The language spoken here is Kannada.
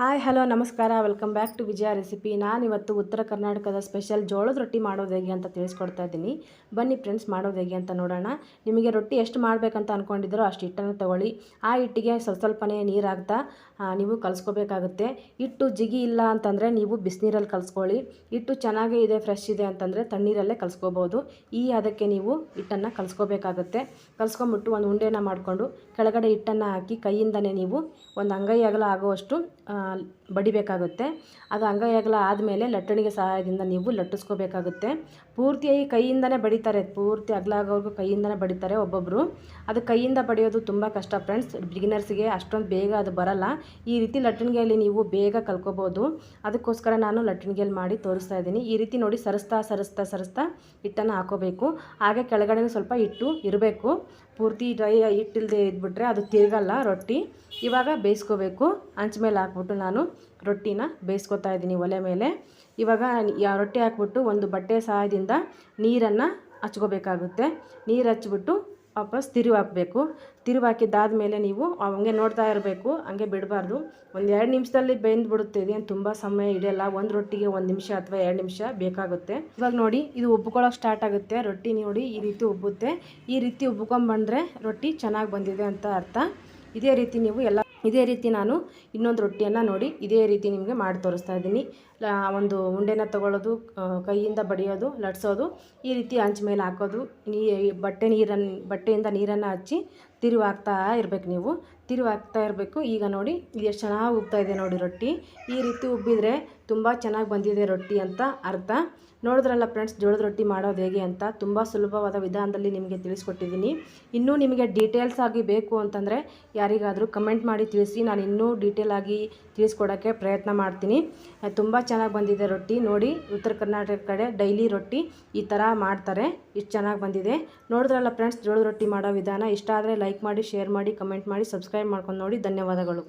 ಹಾಯ್, ಹಲೋ, ನಮಸ್ಕಾರ. Welcome back to Vijaya recipe. ನಾನು ಇವತ್ತು ಉತ್ತರ ಕರ್ನಾಟಕದ ಸ್ಪೆಷಲ್ ಜೋಳದ ರೊಟ್ಟಿ ಮಾಡೋದು ಹೇಗೆ ಅಂತ ತಿಳಿಸ್ಕೊಡ್ತಾ ಇದ್ದೀನಿ. ಬನ್ನಿ ಫ್ರೆಂಡ್ಸ್, ಮಾಡೋದು ಹೇಗೆ ಅಂತ ನೋಡೋಣ. ನಿಮಗೆ ರೊಟ್ಟಿ ಎಷ್ಟು ಮಾಡಬೇಕಂತ ಅಂದ್ಕೊಂಡಿದ್ದೀರೋ ಅಷ್ಟು ಹಿಟ್ಟನ್ನು ತೊಗೊಳ್ಳಿ. ಆ ಹಿಟ್ಟಿಗೆ ಸ್ವಲ್ಪ ಸ್ವಲ್ಪನೇ ನೀರಾಗ್ತಾ ನೀವು ಕಲಿಸ್ಕೋಬೇಕಾಗುತ್ತೆ. ಹಿಟ್ಟು ಜಿಗಿ ಇಲ್ಲ ಅಂತಂದರೆ ನೀವು ಬಿಸಿನೀರಲ್ಲಿ ಕಲಿಸ್ಕೊಳ್ಳಿ. ಹಿಟ್ಟು ಚೆನ್ನಾಗೇ ಇದೆ, ಫ್ರೆಶ್ ಇದೆ ಅಂತಂದರೆ ತಣ್ಣೀರಲ್ಲೇ ಕಲಿಸ್ಕೋಬೋದು. ಈ ಅದಕ್ಕೆ ನೀವು ಹಿಟ್ಟನ್ನು ಕಲಿಸ್ಕೋಬೇಕಾಗುತ್ತೆ. ಕಲಿಸ್ಕೊಂಬಿಟ್ಟು ಒಂದು ಉಂಡೆನ ಮಾಡಿಕೊಂಡು ಕೆಳಗಡೆ ಹಿಟ್ಟನ್ನು ಹಾಕಿ ಕೈಯಿಂದನೇ ನೀವು ಒಂದು ಅಂಗೈ ಅಗಲ ಆಗುವಷ್ಟು ಬಡಿಬೇಕಾಗುತ್ತೆ. ಅದು ಅಂಗೈ ಅಗಲ ಆದಮೇಲೆ ಲಟ್ಟಣಿಗೆ ಸಹಾಯದಿಂದ ನೀವು ಲಟ್ಟಿಸ್ಕೋಬೇಕಾಗುತ್ತೆ. ಪೂರ್ತಿಯಾಗಿ ಕೈಯಿಂದನೇ ಬಡಿತಾರೆ. ಪೂರ್ತಿ ಅಗಲ ಕೈಯಿಂದನೇ ಬಡಿತಾರೆ ಒಬ್ಬೊಬ್ಬರು ಅದು ಕೈಯಿಂದ ಬಡಿಯೋದು ತುಂಬ ಕಷ್ಟ ಫ್ರೆಂಡ್ಸ್. ಬಿಗಿನರ್ಸ್ಗೆ ಅಷ್ಟೊಂದು ಬೇಗ ಅದು ಬರಲ್ಲ. ಈ ರೀತಿ ಲಟ್ಟಣಿಗೆಯಲ್ಲಿ ನೀವು ಬೇಗ ಕಲ್ಕೋಬೋದು. ಅದಕ್ಕೋಸ್ಕರ ನಾನು ಲಟ್ಟಣಿಗೆಯಲ್ಲಿ ಮಾಡಿ ತೋರಿಸ್ತಾ ಇದ್ದೀನಿ. ಈ ರೀತಿ ನೋಡಿ ಸರಿಸ್ತಾ ಸರಿಸ್ತಾ ಸರಿಸ್ತಾ ಹಿಟ್ಟನ್ನು ಹಾಕೋಬೇಕು. ಹಾಗೆ ಕೆಳಗಡೆ ಸ್ವಲ್ಪ ಹಿಟ್ಟು ಇರಬೇಕು. ಪೂರ್ತಿ ಡ್ರೈ ಹಿಟ್ಟಿಲ್ಲದೆ ಇದ್ಬಿಟ್ರೆ ಅದು ತಿರುಗಲ್ಲ ರೊಟ್ಟಿ. ಇವಾಗ ಬೇಯಿಸ್ಕೋಬೇಕು. ಮೇಲೆ ಹಾಕ್ಬಿಟ್ಟು ನಾನು ರೊಟ್ಟಿನ ಬೇಯಿಸ್ಕೊತಾ ಇದ್ದೀನಿ ಒಲೆ ಮೇಲೆ. ಇವಾಗ ರೊಟ್ಟಿ ಹಾಕ್ಬಿಟ್ಟು ಒಂದು ಬಟ್ಟೆ ಸಹಾಯದಿಂದ ನೀರನ್ನು ಹಚ್ಕೋಬೇಕಾಗುತ್ತೆ. ನೀರು ಹಚ್ಬಿಟ್ಟು ವಾಪಸ್ ತಿರುವು ಹಾಕಬೇಕು ತಿರುವು ಹಾಕಿದ್ದಾದಮೇಲೆ ನೀವು ಹಂಗೆ ನೋಡ್ತಾ ಇರಬೇಕು. ಹಂಗೆ ಬಿಡಬಾರ್ದು. ಒಂದು ಎರಡು ನಿಮಿಷದಲ್ಲಿ ಬೆಂದ್ಬಿಡುತ್ತೆ. ಇದೇನು ತುಂಬ ಸಮಯ ಹಿಡಿಯಲ್ಲ. ಒಂದು ರೊಟ್ಟಿಗೆ ಒಂದು ನಿಮಿಷ ಅಥವಾ ಎರಡು ನಿಮಿಷ ಬೇಕಾಗುತ್ತೆ. ಇವಾಗ ನೋಡಿ, ಇದು ಉಬ್ಬಿಕೊಳ್ಳೋಕೆ ಸ್ಟಾರ್ಟ್ ಆಗುತ್ತೆ. ರೊಟ್ಟಿ ನೋಡಿ ಈ ರೀತಿ ಉಬ್ಬುತ್ತೆ. ಈ ರೀತಿ ಉಬ್ಕೊಂಬಂದ್ರೆ ರೊಟ್ಟಿ ಚೆನ್ನಾಗಿ ಬಂದಿದೆ ಅಂತ ಅರ್ಥ. ಇದೇ ರೀತಿ ನೀವು ಎಲ್ಲ, ಇದೇ ರೀತಿ ನಾನು ಇನ್ನೊಂದು ರೊಟ್ಟಿಯನ್ನು ನೋಡಿ, ಇದೇ ರೀತಿ ನಿಮಗೆ ಮಾಡಿ ತೋರಿಸ್ತಾ ಇದ್ದೀನಿ. ಒಂದು ಉಂಡೆನ ತಗೊಳ್ಳೋದು ಕೈಯಿಂದ ಬಡಿಯೋದು, ಲಟ್ಸೋದು, ಈ ರೀತಿ ಹಂಚ್ ಮೇಲೆ ಹಾಕೋದು. ನೀ ಬಟ್ಟೆ ನೀರನ್ನು ಬಟ್ಟೆಯಿಂದ ನೀರನ್ನು ಹಚ್ಚಿ ತಿರುವು ಹಾಕ್ತಾ ಇರಬೇಕು ನೀವು. ತಿರುವು ಹಾಕ್ತಾ ಇರಬೇಕು. ಈಗ ನೋಡಿ ಎಷ್ಟು ಚೆನ್ನಾಗಿ ಉಬ್ತಾ ಇದೆ ನೋಡಿ ರೊಟ್ಟಿ. ಈ ರೀತಿ ಉಬ್ಬಿದರೆ ತುಂಬ ಚೆನ್ನಾಗಿ ಬಂದಿದೆ ರೊಟ್ಟಿ ಅಂತ ಅರ್ಥ. ನೋಡಿದ್ರಲ್ಲ ಫ್ರೆಂಡ್ಸ್, ಜೋಳದ ರೊಟ್ಟಿ ಮಾಡೋದು ಹೇಗೆ ಅಂತ? ತುಂಬ ಸುಲಭವಾದ ವಿಧಾನದಲ್ಲಿ ನಿಮಗೆ ತಿಳಿಸ್ಕೊಟ್ಟಿದ್ದೀನಿ. ಇನ್ನೂ ನಿಮಗೆ ಡೀಟೇಲ್ಸ್ ಆಗಿ ಬೇಕು ಅಂತಂದರೆ ಯಾರಿಗಾದರೂ ಕಮೆಂಟ್ ಮಾಡಿ ತಿಳಿಸಿ. ನಾನು ಇನ್ನೂ ಡೀಟೇಲ್ ಆಗಿ ತಿಳಿಸ್ಕೊಡೋಕ್ಕೆ ಪ್ರಯತ್ನ ಮಾಡ್ತೀನಿ. ತುಂಬ ಚೆನ್ನಾಗಿ ಬಂದಿದೆ ರೊಟ್ಟಿ. ನೋಡಿ, ಉತ್ತರ ಕರ್ನಾಟಕ ಕಡೆ ಡೈಲಿ ರೊಟ್ಟಿ ಈ ಥರ ಮಾಡ್ತಾರೆ. ಇಷ್ಟು ಚೆನ್ನಾಗಿ ಬಂದಿದೆ. ನೋಡಿದ್ರಲ್ಲ ಫ್ರೆಂಡ್ಸ್ ಜೋಳದ ರೊಟ್ಟಿ ಮಾಡೋ ವಿಧಾನ. ಇಷ್ಟ ಆದರೆ ಲೈಕ್ ಮಾಡಿ ಶೇರ್ ಮಾಡಿ ಕಮೆಂಟ್ ಮಾಡಿ ಸಬ್ಸ್ಕ್ರೈಬ್ ಮಾಡ್ಕೊಂಡು ನೋಡಿ. ಧನ್ಯವಾದಗಳು.